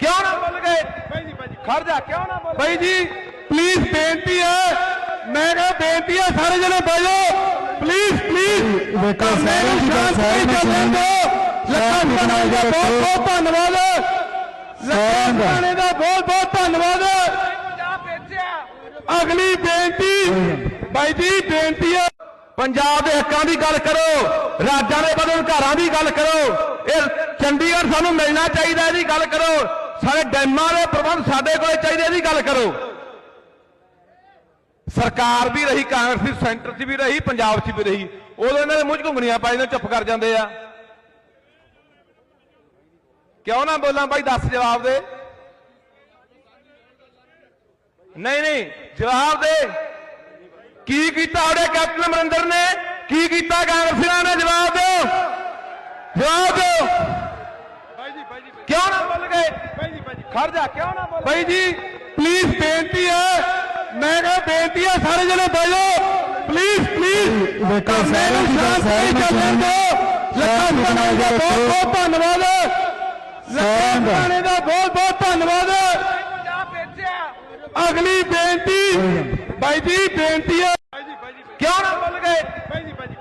ਕਿਉਂ ਨਾ ਬੋਲ ਗਏ? ਖੜ ਜਾ ਕਿਉਂ ਨਾ ਬੋਲ ਬਾਈ ਜੀ ਪਲੀਜ਼ ਬੇਨਤੀ ਹੈ। ਮੈਂ ਕਿਹਾ ਬੇਨਤੀ ਹੈ ਸਾਰੇ ਜਣੇ ਬਹਿ ਜਾਓ ਪਲੀਜ਼ ਪਲੀਜ਼ ਦੇਖੋ ਸਾਰੇ ਦੀ ਗੱਲ ਸਾਰੇ ਲੱਖਾਂ ਦੀ ਰਾਣੇ ਦਾ ਬਣਾਈ ਬਹੁਤ ਬਹੁਤ ਧੰਨਵਾਦ। ਲੱਖਾਂ ਦਾ। ਰਾਣੇ ਦਾ ਬਹੁਤ ਬਹੁਤ ਧੰਨਵਾਦ। ਅਗਲੀ ਬੇਨਤੀ ਬਾਈ ਜੀ ਬੇਨਤੀ ਹੈ। ਪੰਜਾਬ ਦੇ ਹੱਕਾਂ ਦੀ ਗੱਲ ਕਰੋ ਰਾਜਾਂ ਦੇ ਬਦਲ ਘਰਾਂ ਦੀ ਗੱਲ ਕਰੋ। ਇਹ ਚੰਡੀਗੜ੍ਹ ਸਾਨੂੰ ਮਿਲਣਾ ਚਾਹੀਦਾ ਇਹਦੀ ਗੱਲ ਕਰੋ। ਸਾਡੇ ਡੈਮਾਂ ਦੇ ਪ੍ਰਬੰਧ ਸਾਡੇ ਕੋਲੇ ਚਾਹੀਦੇ ਇਹਦੀ ਗੱਲ ਕਰੋ। ਸਰਕਾਰ ਵੀ ਰਹੀ, ਕਾਂਗਰਸੀ ਸੈਂਟਰ 'ਚ ਵੀ ਰਹੀ, ਪੰਜਾਬ 'ਚ ਵੀ ਰਹੀ। ਉਦੋਂ ਇਹਨਾਂ ਦੇ ਮੂੰਹ 'ਚ ਘੁੰਗਣੀਆਂ ਪਾਈ ਨੇ ਚੁੱਪ ਕਰ ਜਾਂਦੇ ਆ। ਕਿਉਂ ਨਾ ਬੋਲਾਂ ਬਾਈ, ਦੱਸ ਜਵਾਬ ਦੇ। ਨਹੀਂ ਨਹੀਂ, ਜਵਾਬ ਦੇ। ਕੀ ਕੀਤਾ ਉਹਦੇ ਕੈਪਟਨ ਅਮਰਿੰਦਰ ਨੇ? ਕੀ ਕੀਤਾ ਕਾਂਗਰਸੀਆਂ ਨੇ? ਜਵਾਬ ਦਿਓ। ਜਵਾਬ ਦਿਓ ਕਿਉਂ ਨਾ ਬੋਲ ਗਏ ਖੜ ਜਾ ਕਿਉਂ ਨਾ ਬੋਲ? ਬਾਈ ਜੀ ਪਲੀਜ਼ ਬੇਨਤੀ ਹੈ। ਮੈਂ ਕਿਹਾ ਬੇਨਤੀ ਹੈ ਸਾਰੇ ਜਣੇ ਬਹਿ ਜਾਓ। ਪਲੀਜ਼ ਪਲੀਜ਼ ਦੇਖੋ ਸਾਰੇ ਦੀ ਗੱਲ ਸਾਰੇ ਨੂੰ ਸੁਣਨ ਲੱਖਾਂ ਦੀ ਬਣਾਈ ਦਾ ਬਹੁਤ ਬਹੁਤ ਧੰਨਵਾਦ। ਲੱਖਾਂ ਦਾ। ਬਹੁਤ ਬਹੁਤ ਧੰਨਵਾਦ। ਅਗਲੀ ਬੇਨਤੀ। ਬਾਈ ਜੀ ਬੇਨਤੀ ਹੈ। ਕਿਉਂ ਨਾ ਬੋਲ ਗਏ?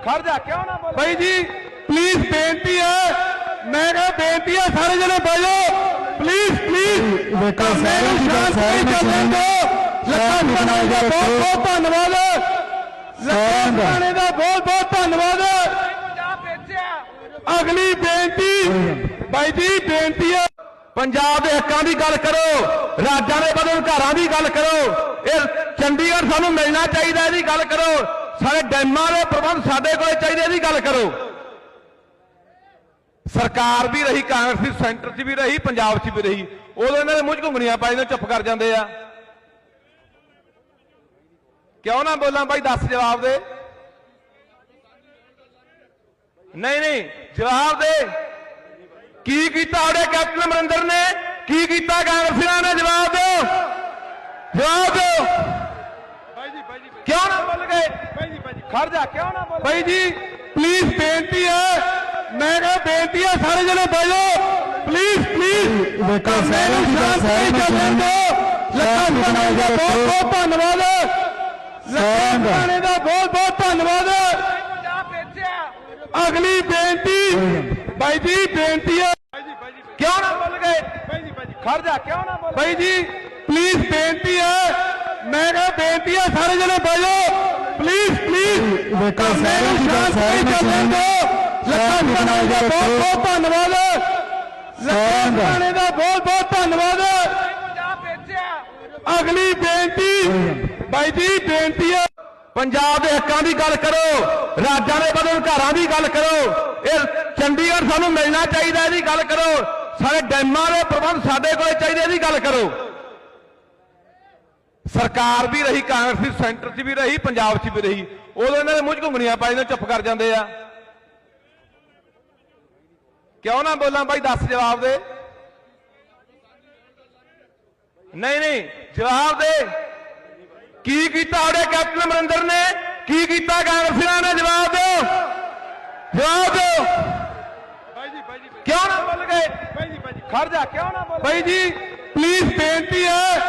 ਖੜ ਜਾ ਕਿਉਂ ਨਾ ਬੋਲ ਬਾਈ ਜੀ ਪਲੀਜ਼ ਬੇਨਤੀ ਹੈ। ਮੈਂ ਕਿਹਾ ਬੇਨਤੀ ਹੈ ਸਾਰੇ ਜਣੇ ਬਹਿ ਜਾਓ। ਪਲੀਜ਼ ਪਲੀਜ਼ ਦੇਖੋ ਸਾਰੇ ਦੀ ਸਾਰੇ ਨੂੰ ਸੁਣਨ ਲੱਖਾਂ ਦੀ ਬਣਾਈ ਦਾ ਬਹੁਤ ਬਹੁਤ ਧੰਨਵਾਦ। ਲੱਖਾਂ ਦਾ। ਰਾਣੇ ਦਾ ਬਹੁਤ ਬਹੁਤ ਧੰਨਵਾਦ। ਅਗਲੀ ਬੇਨਤੀ ਬਾਈ ਜੀ ਬੇਨਤੀ ਹੈ ਪੰਜਾਬ ਦੇ ਹੱਕਾਂ ਦੀ ਗੱਲ ਕਰੋ ਰਾਜਾਂ ਦੇ ਬਦਲ ਘਰਾਂ ਦੀ ਗੱਲ ਕਰੋ। ਇਹ ਚੰਡੀਗੜ੍ਹ ਸਾਨੂੰ ਮਿਲਣਾ ਚਾਹੀਦਾ ਇਹਦੀ ਗੱਲ ਕਰੋ। ਸਾਰੇ ਡੈਮਾਂ ਦੇ ਪ੍ਰਬੰਧ ਸਾਡੇ ਕੋਲੇ ਚਾਹੀਦੇ ਇਹਦੀ ਗੱਲ ਕਰੋ। ਸਰਕਾਰ ਵੀ ਰਹੀ ਕਾਂਗਰਸੀ ਸੈਂਟਰ 'ਚ ਵੀ ਰਹੀ ਪੰਜਾਬ 'ਚ ਵੀ ਰਹੀ ਉਦੋਂ ਇਹਨਾਂ ਦੇ ਮੂੰਹ 'ਚ ਘੁੰਗਣੀਆਂ ਪਾਈ ਨੇ ਚੁੱਪ ਕਰ ਜਾਂਦੇ ਆ ਕਿਉਂ ਨਾ ਬੋਲਾਂ ਬਾਈ ਦੱਸ ਜਵਾਬ ਦੇ ਨਹੀਂ ਨਹੀਂ ਜਵਾਬ ਦੇ ਕੀ ਕੀਤਾ ਉਹਦੇ ਕੈਪਟਨ ਅਮਰਿੰਦਰ ਨੇ ਕੀ ਕੀਤਾ ਕਾਂਗਰਸੀਆਂ ਨੇ ਜਵਾਬ ਦਿਓ ਜਵਾਬ ਦਿਓ ਕਿਉਂ ਨਾ ਬੋਲ ਗਏ ਖੜ ਜਾ ਕਿਉਂ ਨਾ ਬੋਲ ਬਾਈ ਜੀ ਪਲੀਜ਼ ਬੇਨਤੀ ਹੈ ਮੈਂ ਕਿਹਾ ਬੇਨਤੀ ਹੈ ਸਾਰੇ ਜਣੇ ਬਹਿ ਜਾਓ। ਪਲੀਜ਼ ਪਲੀਜ਼ ਦੇਖੋ ਸਾਰੇ ਦੀ ਗੱਲ ਸਾਰੇ ਨੂੰ ਸੁਣਨ ਲੱਖਾਂ ਬਣਾਈ ਦਾ ਬਹੁਤ ਬਹੁਤ ਧੰਨਵਾਦ। ਲੱਖਾਂ ਦਾ। ਬਹੁਤ ਬਹੁਤ ਧੰਨਵਾਦ। ਅਗਲੀ ਬੇਨਤੀ ਬਾਈ ਜੀ ਬੇਨਤੀ ਹੈ ਕਿਉਂ ਨਾ ਬੋਲ ਗਏ? ਖੜ ਜਾ ਕਿਉਂ ਨਾ ਬੋਲ ਬਾਈ ਜੀ ਪਲੀਜ਼ ਬੇਨਤੀ ਹੈ ਮੈਂ ਕਿਹਾ ਬੇਨਤੀ ਹੈ ਸਾਰੇ ਜਣੇ ਬਹਿ ਜਾਓ। ਪਲੀਜ਼ ਪਲੀਜ਼ ਦੇਖੋ ਸਾਰੇ ਦੀ ਗੱਲ ਸਾਰੇ ਨੂੰ ਸੁਣਨ ਲੱਖਾਂ ਦੀ ਦਾ ਬਹੁਤ ਬਹੁਤ ਧੰਨਵਾਦ। ਲੱਖਾਂ ਦਾ। ਦਾ ਬਹੁਤ ਬਹੁਤ ਧੰਨਵਾਦ। ਅਗਲੀ ਬੇਨਤੀ ਬਾਈ ਜੀ ਬੇਨਤੀ ਹੈ। ਪੰਜਾਬ ਦੇ ਹੱਕਾਂ ਦੀ ਗੱਲ ਕਰੋ ਰਾਜਾਂ ਦੇ ਬਦਲ ਘਰਾਂ ਦੀ ਗੱਲ ਕਰੋ। ਇਹ ਚੰਡੀਗੜ੍ਹ ਸਾਨੂੰ ਮਿਲਣਾ ਚਾਹੀਦਾ ਇਹਦੀ ਗੱਲ ਕਰੋ। ਸਾਰੇ ਡੈਮਾਂ ਦੇ ਪ੍ਰਬੰਧ ਸਾਡੇ ਕੋਲੇ ਚਾਹੀਦੇ ਇਹਦੀ ਗੱਲ ਕਰੋ। ਸਰਕਾਰ ਵੀ ਰਹੀ ਕਾਂਗਰਸੀ ਸੈਂਟਰ 'ਚ ਵੀ ਰਹੀ ਪੰਜਾਬ 'ਚ ਵੀ ਰਹੀ। ਉਦੋਂ ਇਹਨਾਂ ਦੇ ਮੂੰਹ 'ਚ ਘੁੰਗਣੀਆਂ ਪਾਈ ਨੇ ਚੁੱਪ ਕਰ ਜਾਂਦੇ ਆ। ਕਿਉਂ ਨਾ ਬੋਲਾਂ ਬਾਈ? ਦੱਸ ਜਵਾਬ ਦੇ। ਨਹੀਂ ਨਹੀਂ ਜਵਾਬ ਦੇ। ਕੀ ਕੀਤਾ ਉਹਦੇ ਕੈਪਟਨ ਅਮਰਿੰਦਰ ਨੇ? ਕੀ ਕੀਤਾ ਕਾਂਗਰਸੀਆਂ ਨੇ? ਜਵਾਬ ਦਿਓ। ਜਵਾਬ ਦਿਓ। ਕਿਉਂ ਨਾ ਬੋਲ ਗਏ? ਖੜ ਜਾ ਕਿਉਂ ਨਾ ਬੋਲ ਬਾਈ ਜੀ ਪਲੀਜ਼ ਬੇਨਤੀ ਹੈ।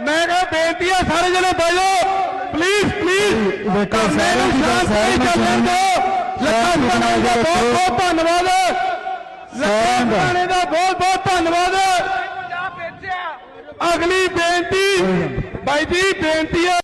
ਮੈਂ ਕਿਹਾ ਬੇਨਤੀ ਹੈ ਸਾਰੇ ਜਣੇ ਬਹਿ ਜਾਓ। ਪਲੀਜ਼ ਪਲੀਜ਼ ਦੇਖੋ ਸਾਰੇ ਦੀ ਗੱਲ ਸਾਰੇ ਨੂੰ ਸੁਣਨ ਲੱਖਾਂ ਦੀ ਬਣਾਈ ਦਾ ਬਹੁਤ ਬਹੁਤ ਧੰਨਵਾਦ। ਲੱਖਾਂ ਦਾ। ਰਾਣੇ ਦਾ ਬਹੁਤ ਬਹੁਤ ਧੰਨਵਾਦ। ਅਗਲੀ ਬੇਨਤੀ ਬਾਈ ਜੀ ਬੇਨਤੀ ਹੈ